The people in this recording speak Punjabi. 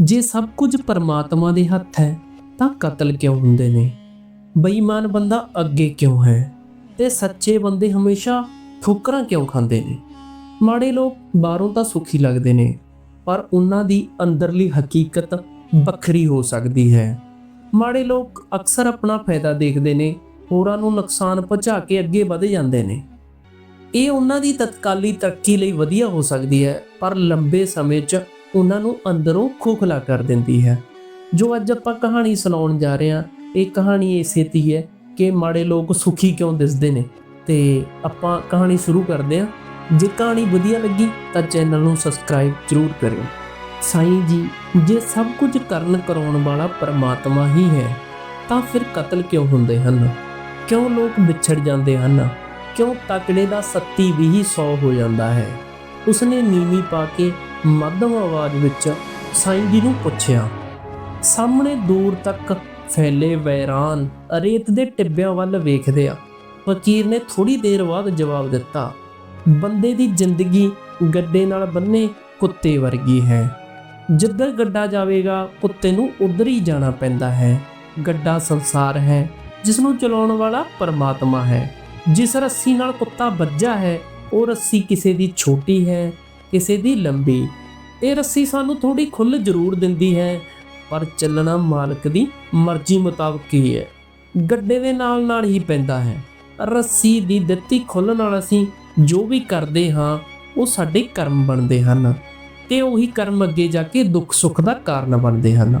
ਜੇ ਸਭ ਕੁਝ ਪਰਮਾਤਮਾ ਦੇ ਹੱਥ ਹੈ, ਤਾਂ ਕਤਲ ਕਿਉਂ ਹੁੰਦੇ ਨੇ? ਬੇਈਮਾਨ ਬੰਦਾ ਅੱਗੇ ਕਿਉਂ ਹੈ? ਤੇ ਸੱਚੇ ਬੰਦੇ ਹਮੇਸ਼ਾ ਠੋਕਰਾਂ ਕਿਉਂ ਖਾਂਦੇ ਨੇ? ਮਾੜੇ ਲੋਕ ਬਾਹਰੋਂ ਤਾਂ ਸੁਖੀ ਲੱਗਦੇ ਨੇ, ਪਰ ਉਹਨਾਂ ਦੀ ਅੰਦਰਲੀ ਹਕੀਕਤ ਵੱਖਰੀ ਹੋ ਸਕਦੀ ਹੈ। ਮਾੜੇ ਲੋਕ ਅਕਸਰ ਆਪਣਾ ਫਾਇਦਾ ਦੇਖਦੇ ਨੇ, ਹੋਰਾਂ ਨੂੰ ਨੁਕਸਾਨ ਪਹੁੰਚਾ ਕੇ ਅੱਗੇ ਵਧ ਜਾਂਦੇ ਨੇ। ਇਹ ਉਹਨਾਂ ਦੀ ਤਤਕਾਲੀ ਤਰੱਕੀ ਲਈ ਵਧੀਆ ਹੋ ਸਕਦੀ ਹੈ, ਪਰ ਲੰਬੇ ਸਮੇਂ 'ਚ ਉਹਨਾਂ ਨੂੰ ਅੰਦਰੋਂ ਖੋਖਲਾ ਕਰ ਦਿੰਦੀ ਹੈ। ਜੋ ਅੱਜ ਆਪਾਂ ਕਹਾਣੀ ਸੁਣਾਉਣ ਜਾ ਰਹੇ ਹਾਂ, ਇਹ ਕਹਾਣੀ ਇਸੇ ਤੀ ਹੈ ਕਿ ਮਾੜੇ ਲੋਕ ਸੁਖੀ ਕਿਉਂ ਦਿਸਦੇ ਨੇ। ਤੇ ਆਪਾਂ ਕਹਾਣੀ ਸ਼ੁਰੂ ਕਰਦੇ ਹਾਂ। ਜੇ ਕਹਾਣੀ ਵਧੀਆ ਲੱਗੀ ਤਾਂ ਚੈਨਲ ਨੂੰ ਸਬਸਕ੍ਰਾਈਬ ਜ਼ਰੂਰ ਕਰਿਓ। ਸਾਈਂ ਜੀ, ਜੇ ਸਭ ਕੁਝ ਕਰਨ ਕਰਾਉਣ ਵਾਲਾ ਪਰਮਾਤਮਾ ਹੀ ਹੈ, ਤਾਂ ਫਿਰ ਕਤਲ ਕਿਉਂ ਹੁੰਦੇ ਹਨ? ਕਿਉਂ ਲੋਕ ਵਿਛੜ ਜਾਂਦੇ ਹਨ? ਕਿਉਂ ਤਕੜੇ ਦਾ ਸੱਤੀ ਵੀ ਹੀ 100 ਹੋ ਜਾਂਦਾ ਹੈ? ਉਸਨੇ ਨੀਵੀਂ ਪਾ ਕੇ ਮੱਧਮ ਆਵਾਜ਼ ਵਿੱਚ ਸਾਈਂ ਜੀ ਨੂੰ ਪੁੱਛਿਆ, ਸਾਹਮਣੇ ਦੂਰ ਤੱਕ ਫੈਲੇ ਵੈਰਾਨ ਰੇਤ ਦੇ ਟਿੱਬਿਆਂ ਵੱਲ ਵੇਖਦੇ ਆ। ਫਕੀਰ ਨੇ ਥੋੜੀ ਦੇਰ ਬਾਅਦ ਜਵਾਬ ਦਿੱਤਾ, ਬੰਦੇ ਦੀ ਜ਼ਿੰਦਗੀ ਗੱਡੇ ਨਾਲ ਬੰਨੇ ਕੁੱਤੇ ਵਰਗੀ ਹੈ। ਜਿੱਧਰ ਗੱਡਾ ਜਾਵੇਗਾ, ਕੁੱਤੇ ਨੂੰ ਉਧਰ ਹੀ ਜਾਣਾ ਪੈਂਦਾ ਹੈ। ਗੱਡਾ ਸੰਸਾਰ ਹੈ, ਜਿਸ ਨੂੰ ਚਲਾਉਣ ਵਾਲਾ ਪਰਮਾਤਮਾ ਹੈ। ਜਿਸ ਰੱਸੀ ਨਾਲ ਕੁੱਤਾ ਵੱਜਾ ਹੈ, ਉਹ ਰੱਸੀ ਕਿਸੇ ਦੀ ਛੋਟੀ ਹੈ ਕਿਸੇ ਦੀ ਲੰਬੀ। ਇਹ ਰੱਸੀ ਸਾਨੂੰ ਥੋੜੀ ਖੁੱਲ ਜ਼ਰੂਰ ਦਿੰਦੀ ਹੈ, ਪਰ ਚੱਲਣਾ ਮਾਲਕ ਦੀ ਮਰਜ਼ੀ ਮੁਤਾਬਕ ਹੀ ਹੈ। ਗੱਡੇ ਦੇ ਨਾਲ ਨਾਲ ਹੀ ਪੈਂਦਾ ਹੈ। ਰੱਸੀ ਦੀ ਦਿੱਤੀ ਖੁੱਲ ਨਾਲ ਅਸੀਂ ਜੋ ਵੀ ਕਰਦੇ ਹਾਂ, ਉਹ ਸਾਡੇ ਕਰਮ ਬਣਦੇ ਹਨ। ਤੇ ਉਹੀ ਕਰਮ ਅੱਗੇ ਜਾ ਕੇ ਦੁੱਖ ਸੁੱਖ ਦਾ ਕਾਰਨ ਬਣਦੇ ਹਨ।